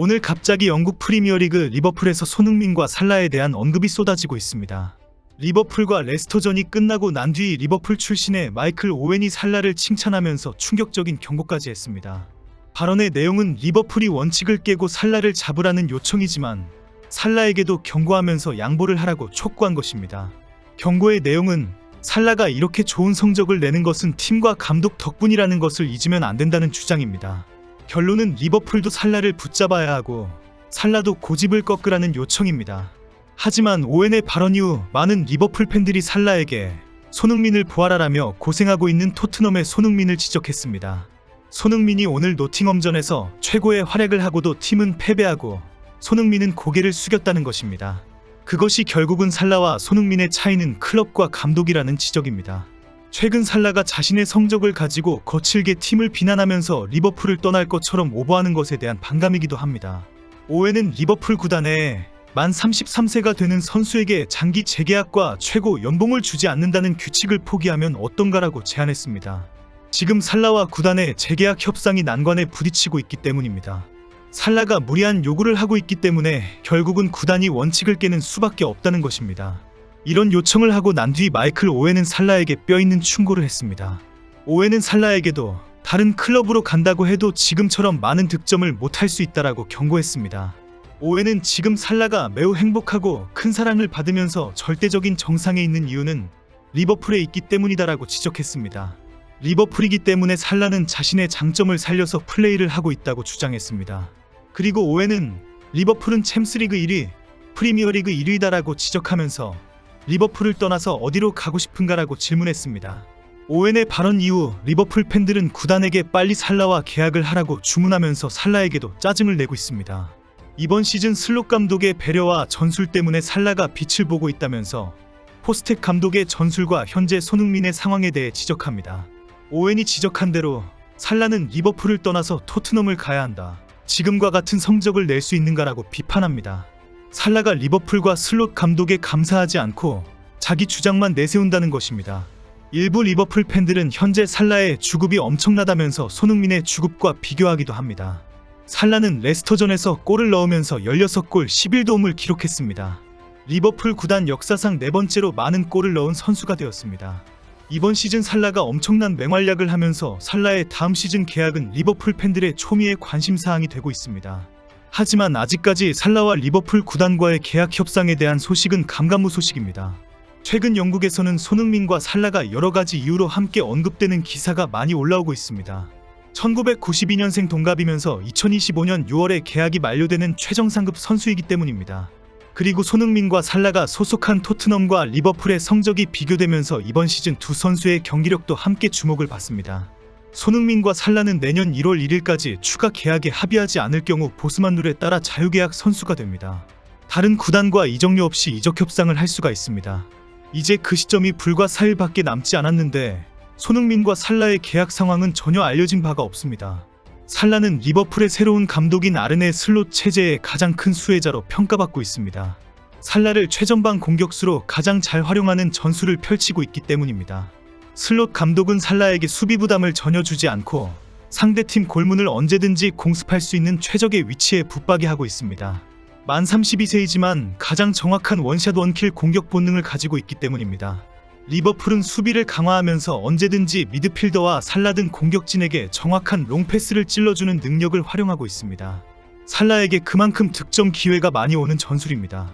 오늘 갑자기 영국 프리미어리그 리버풀에서 손흥민과 살라에 대한 언급이 쏟아지고 있습니다. 리버풀과 레스터전이 끝나고 난 뒤 리버풀 출신의 마이클 오웬이 살라를 칭찬하면서 충격적인 경고까지 했습니다. 발언의 내용은 리버풀이 원칙을 깨고 살라를 잡으라는 요청이지만 살라에게도 경고하면서 양보를 하라고 촉구한 것입니다. 경고의 내용은 살라가 이렇게 좋은 성적을 내는 것은 팀과 감독 덕분이라는 것을 잊으면 안 된다는 주장입니다. 결론은 리버풀도 살라를 붙잡아야 하고 살라도 고집을 꺾으라는 요청입니다. 하지만 오웬의 발언 이후 많은 리버풀 팬들이 살라에게 손흥민을 부활하라며 고생하고 있는 토트넘의 손흥민을 지적했습니다. 손흥민이 오늘 노팅엄전에서 최고의 활약을 하고도 팀은 패배하고 손흥민은 고개를 숙였다는 것입니다. 그것이 결국은 살라와 손흥민의 차이는 클럽과 감독이라는 지적입니다. 최근 살라가 자신의 성적을 가지고 거칠게 팀을 비난하면서 리버풀을 떠날 것처럼 오버하는 것에 대한 반감이기도 합니다. 오웬은 리버풀 구단에 만 33세가 되는 선수에게 장기 재계약과 최고 연봉을 주지 않는다는 규칙을 포기하면 어떤가라고 제안했습니다. 지금 살라와 구단의 재계약 협상이 난관에 부딪히고 있기 때문입니다. 살라가 무리한 요구를 하고 있기 때문에 결국은 구단이 원칙을 깨는 수밖에 없다는 것입니다. 이런 요청을 하고 난 뒤 마이클 오웬은 살라에게 뼈있는 충고를 했습니다. 오웬은 살라에게도 다른 클럽으로 간다고 해도 지금처럼 많은 득점을 못할 수 있다라고 경고했습니다. 오웬은 지금 살라가 매우 행복하고 큰 사랑을 받으면서 절대적인 정상에 있는 이유는 리버풀에 있기 때문이다라고 지적했습니다. 리버풀이기 때문에 살라는 자신의 장점을 살려서 플레이를 하고 있다고 주장했습니다. 그리고 오웬은 리버풀은 챔스리그 1위, 프리미어리그 1위다라고 지적하면서 리버풀을 떠나서 어디로 가고 싶은가라고 질문했습니다. 오웬의 발언 이후 리버풀 팬들은 구단에게 빨리 살라와 계약을 하라고 주문하면서 살라에게도 짜증을 내고 있습니다. 이번 시즌 슬롯 감독의 배려와 전술 때문에 살라가 빛을 보고 있다면서 포스텍 감독의 전술과 현재 손흥민의 상황에 대해 지적합니다. 오웬이 지적한 대로 살라는 리버풀을 떠나서 토트넘을 가야 한다. 지금과 같은 성적을 낼 수 있는가라고 비판합니다. 살라가 리버풀과 슬롯 감독에 감사하지 않고 자기 주장만 내세운다는 것입니다. 일부 리버풀 팬들은 현재 살라의 주급이 엄청나다면서 손흥민의 주급과 비교하기도 합니다. 살라는 레스터전에서 골을 넣으면서 16골 11도움을 기록했습니다. 리버풀 구단 역사상 네 번째로 많은 골을 넣은 선수가 되었습니다. 이번 시즌 살라가 엄청난 맹활약을 하면서 살라의 다음 시즌 계약은 리버풀 팬들의 초미의 관심사항이 되고 있습니다. 하지만 아직까지 살라와 리버풀 구단과의 계약 협상에 대한 소식은 감감무 소식입니다. 최근 영국에서는 손흥민과 살라가 여러 가지 이유로 함께 언급되는 기사가 많이 올라오고 있습니다. 1992년생 동갑이면서 2025년 6월에 계약이 만료되는 최정상급 선수이기 때문입니다. 그리고 손흥민과 살라가 소속한 토트넘과 리버풀의 성적이 비교되면서 이번 시즌 두 선수의 경기력도 함께 주목을 받습니다. 손흥민과 살라는 내년 1월 1일까지 추가 계약에 합의하지 않을 경우 보스만 룰에 따라 자유계약 선수가 됩니다. 다른 구단과 이적료 없이 이적 협상을 할 수가 있습니다. 이제 그 시점이 불과 4일밖에 남지 않았는데 손흥민과 살라의 계약 상황은 전혀 알려진 바가 없습니다. 살라는 리버풀의 새로운 감독인 아르네 슬롯 체제의 가장 큰 수혜자로 평가받고 있습니다. 살라를 최전방 공격수로 가장 잘 활용하는 전술을 펼치고 있기 때문입니다. 슬롯 감독은 살라에게 수비 부담을 전혀 주지 않고 상대팀 골문을 언제든지 공습할 수 있는 최적의 위치에 붙박이 하고 있습니다. 만 32세이지만 가장 정확한 원샷 원킬 공격 본능을 가지고 있기 때문입니다. 리버풀은 수비를 강화하면서 언제든지 미드필더와 살라 등 공격진에게 정확한 롱패스를 찔러주는 능력을 활용하고 있습니다. 살라에게 그만큼 득점 기회가 많이 오는 전술입니다.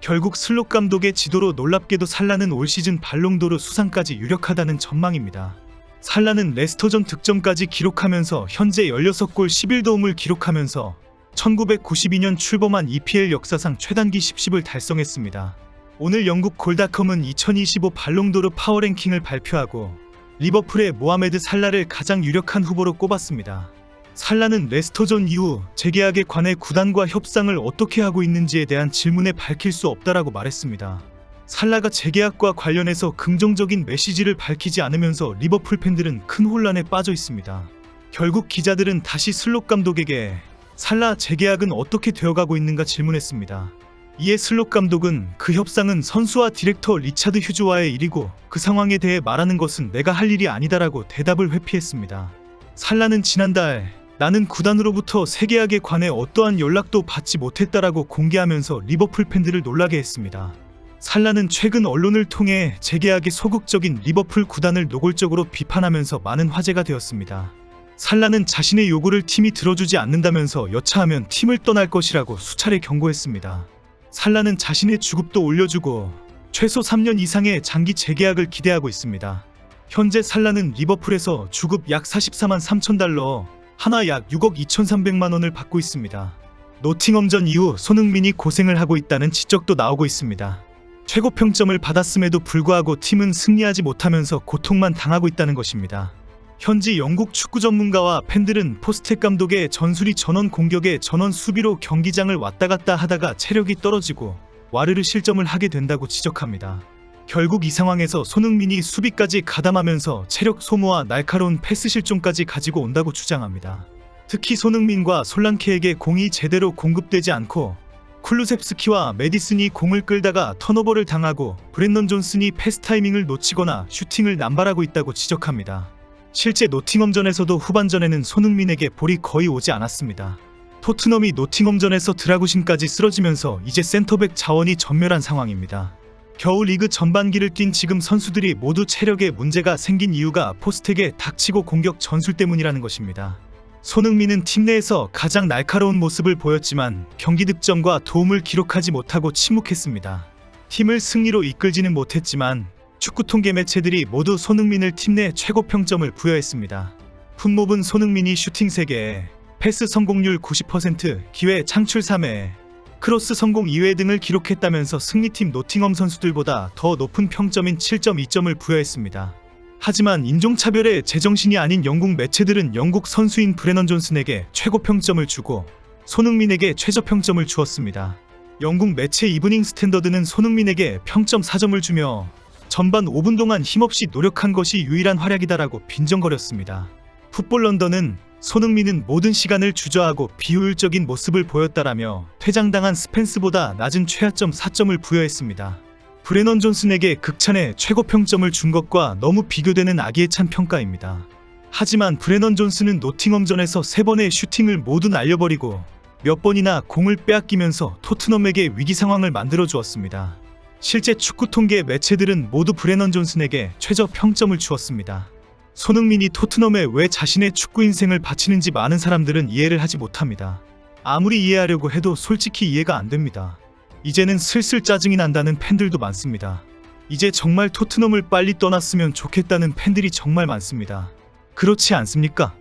결국 슬롯 감독의 지도로 놀랍게도 살라는 올 시즌 발롱도르 수상까지 유력하다는 전망입니다. 살라는 레스터전 득점까지 기록하면서 현재 16골 11도움을 기록하면서 1992년 출범한 EPL 역사상 최단기 10십을 달성했습니다. 오늘 영국 골닷컴은 2025 발롱도르 파워랭킹을 발표하고 리버풀의 모하메드 살라를 가장 유력한 후보로 꼽았습니다. 살라는 레스터전 이후 재계약에 관해 구단과 협상을 어떻게 하고 있는지에 대한 질문에 밝힐 수 없다라고 말했습니다. 살라가 재계약과 관련해서 긍정적인 메시지를 밝히지 않으면서 리버풀 팬들은 큰 혼란에 빠져 있습니다. 결국 기자들은 다시 슬롯 감독에게 살라 재계약은 어떻게 되어가고 있는가 질문했습니다. 이에 슬롯 감독은 그 협상은 선수와 디렉터 리차드 휴즈와의 일이고 그 상황에 대해 말하는 것은 내가 할 일이 아니다라고 대답을 회피했습니다. 살라는 지난달 나는 구단으로부터 세계약에 관해 어떠한 연락도 받지 못했다라고 공개하면서 리버풀 팬들을 놀라게 했습니다. 살라는 최근 언론을 통해 재계약에 소극적인 리버풀 구단을 노골적으로 비판하면서 많은 화제가 되었습니다. 살라는 자신의 요구를 팀이 들어주지 않는다면서 여차하면 팀을 떠날 것이라고 수차례 경고했습니다. 살라는 자신의 주급도 올려주고 최소 3년 이상의 장기 재계약을 기대하고 있습니다. 현재 살라는 리버풀에서 주급 약 44만 3천 달러, 하나 약 6억 2,300만 원을 받고 있습니다. 노팅엄전 이후 손흥민이 고생을 하고 있다는 지적도 나오고 있습니다. 최고 평점을 받았음에도 불구하고 팀은 승리하지 못하면서 고통만 당하고 있다는 것입니다. 현지 영국 축구 전문가와 팬들은 포스텍 감독의 전술이 전원 공격에 전원 수비로 경기장을 왔다 갔다 하다가 체력이 떨어지고 와르르 실점을 하게 된다고 지적합니다. 결국 이 상황에서 손흥민이 수비까지 가담하면서 체력 소모와 날카로운 패스 실종까지 가지고 온다고 주장합니다. 특히 손흥민과 솔랑케에게 공이 제대로 공급되지 않고 쿨루셉스키와 메디슨이 공을 끌다가 턴오버를 당하고 브랜넌 존슨이 패스 타이밍을 놓치거나 슈팅을 남발하고 있다고 지적합니다. 실제 노팅엄전에서도 후반전에는 손흥민에게 볼이 거의 오지 않았습니다. 토트넘이 노팅엄전에서 드라구신까지 쓰러지면서 이제 센터백 자원이 전멸한 상황입니다. 겨울 리그 전반기를 뛴 지금 선수들이 모두 체력에 문제가 생긴 이유가 포스텍의 닥치고 공격 전술 때문이라는 것입니다. 손흥민은 팀 내에서 가장 날카로운 모습을 보였지만 경기 득점과 도움을 기록하지 못하고 침묵했습니다. 팀을 승리로 이끌지는 못했지만 축구 통계 매체들이 모두 손흥민을 팀 내 최고 평점을 부여했습니다. 풋몹은 손흥민이 슈팅 3개, 패스 성공률 90%, 기회 창출 3회, 크로스 성공 2회 등을 기록했다면서 승리팀 노팅엄 선수들보다 더 높은 평점인 7.2점을 부여했습니다. 하지만 인종차별의 제정신이 아닌 영국 매체들은 영국 선수인 브레넌 존슨에게 최고 평점을 주고 손흥민에게 최저 평점을 주었습니다. 영국 매체 이브닝 스탠더드는 손흥민에게 평점 4점을 주며 전반 5분 동안 힘없이 노력한 것이 유일한 활약이다라고 빈정거렸습니다. 풋볼 런던은 손흥민은 모든 시간을 주저하고 비효율적인 모습을 보였다라며 퇴장당한 스펜스보다 낮은 최하점 4점을 부여했습니다. 브레넌 존슨에게 극찬의 최고 평점을 준 것과 너무 비교되는 아기에 찬 평가입니다. 하지만 브레넌 존슨은 노팅엄전에서 세 번의 슈팅을 모두 날려버리고 몇 번이나 공을 빼앗기면서 토트넘에게 위기 상황을 만들어 주었습니다. 실제 축구 통계 매체들은 모두 브레넌 존슨에게 최저 평점을 주었습니다. 손흥민이 토트넘에 왜 자신의 축구 인생을 바치는지 많은 사람들은 이해를 하지 못합니다. 아무리 이해하려고 해도 솔직히 이해가 안 됩니다. 이제는 슬슬 짜증이 난다는 팬들도 많습니다. 이제 정말 토트넘을 빨리 떠났으면 좋겠다는 팬들이 정말 많습니다. 그렇지 않습니까?